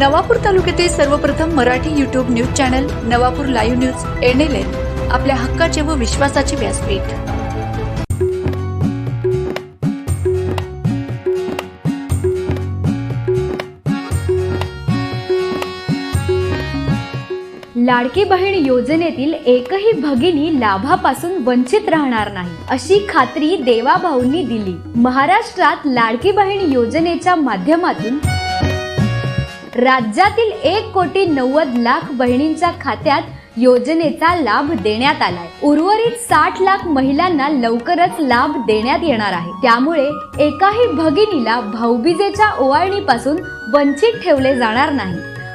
नवापूर तालुक्यातील सर्वप्रथम Marathi YouTube news channel Navapur live news N L N आपल्या हक्काचे व विश्वासाचे व्यासपीठ. लाडकी बहीण योजनेतील एकही भगिनी लाभापासून वंचित राहणार नाही अशी खात्री देवाभाऊंनी दिली. महाराष्ट्रात लाडकी बहीण योजनेच्या माध्यमातून राज्यातील एक कोटी नव्वद लाख बहिणींच्या खात्यात योजनेचा लाभ देण्यात आलाय. उर्वरित साठ लाख महिलांना लवकरच लाभ देण्यात येणार आहे. त्यामुळे एकाही भगिनीला भाऊबीजेच्या ओवाळणीपासून वंचित ठेवले जाणार नाही.